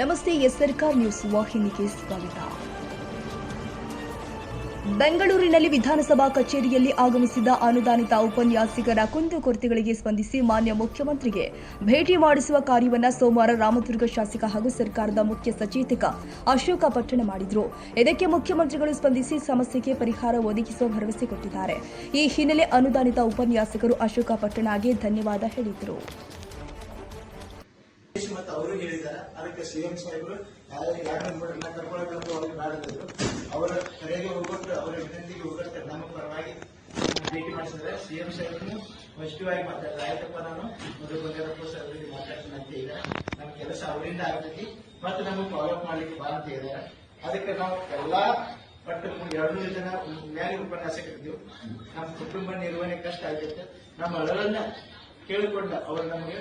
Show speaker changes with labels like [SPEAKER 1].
[SPEAKER 1] ನಮಸ್ತೆ, ಎಸ್ ಸರ್ಕಾರ್ ನ್ಯೂಸ್ ವಾಹಿನಿಗೆ ಸ್ವಾಗತ. ಬೆಂಗಳೂರಿನಲ್ಲಿ ವಿಧಾನಸಭಾ ಕಚೇರಿಯಲ್ಲಿ ಆಗಮಿಸಿದ ಅನುದಾನಿತ ಉಪನ್ಯಾಸಕರ ಕುಂದುಕೊರತೆಗಳಿಗೆ ಸ್ಪಂದಿಸಿ ಮಾನ್ಯ ಮುಖ್ಯಮಂತ್ರಿಗೆ ಭೇಟಿ ಮಾಡಿಸುವ ಕಾರ್ಯವನ್ನು ಸೋಮವಾರ ರಾಮದುರ್ಗ ಶಾಸಕ ಹಾಗೂ ಸರ್ಕಾರದ ಮುಖ್ಯ ಸಚೇತಕ ಅಶೋಕ ಪಟ್ಟಣ ಮಾಡಿದರು. ಇದಕ್ಕೆ ಮುಖ್ಯಮಂತ್ರಿಗಳು ಸ್ಪಂದಿಸಿ ಸಮಸ್ಯೆಗೆ ಪರಿಹಾರ ಒದಗಿಸುವ ಭರವಸೆ ಕೊಟ್ಟಿದ್ದಾರೆ. ಈ ಹಿನ್ನೆಲೆ ಅನುದಾನಿತ ಉಪನ್ಯಾಸಕರು ಅಶೋಕ ಪಟ್ಟಣಗೆ ಧನ್ಯವಾದ ಹೇಳಿದರು.
[SPEAKER 2] ಮತ್ತು ಅವರು ಹೇಳಿದ್ದಾರೆ. ಅದಕ್ಕೆ ಸಿಎಂ ಸಾಹೇಬರು ಯಾರು ಬಿಡಲ್ಲ ಕರ್ಕೊಳ್ಳೋದಂತ ಅವ್ರಿಗೆ ಮಾಡಿದ್ರು ಅವರ ಕರೆಗೆ ಹೋಗ್ಬಿಟ್ಟು ಅವರ ವಿನಂತಿಗೆ ಹೋಗ್ಬಿಟ್ಟು ನಮ್ಮ ಪರವಾಗಿ ಭೇಟಿ ಮಾಡಿಸಿದ್ರೆ ಸಿಎಂ ಸಾಹೇಬರು ಪಾಸಿಟಿವ್ ಆಗಿ ಮಾತಾಡಿದ್ರೆ ಆಯ್ತಪ್ಪ ನಾನು. ಮೊದಲು ಬಂಗಾರಪ್ಪ ಸರ್ ಅವರಿಗೆ ಮಾತಾಡ್ತೀನಿ ಅಂತ ಈಗ ನಮ್ಮ ಕೆಲಸ ಅವರಿಂದ ಆಗ್ತೈತಿ ಮತ್ತೆ ನಮಗೆ ಫಾಲೋ ಮಾಡ್ಲಿಕ್ಕೆ ಬಾ ಅಂತ ಹೇಳಿದ್ದಾರೆ. ಅದಕ್ಕೆ ನಾವು ಎಲ್ಲಾ ಬಟ್ ಎರಡು ಜನ ಉಪನ್ಯಾಸ ಉಪನ್ಯಾಸಕರಿದ್ದೀವಿ ನಮ್ಮ ಕುಟುಂಬ ನಿರ್ವಹಣೆ ಕಷ್ಟ ಆಗಿತ್ತು ನಮ್ಮ ಅಳಲನ್ನ ಕೇಳಿಕೊಂಡ ಅವರು ನಮಗೆ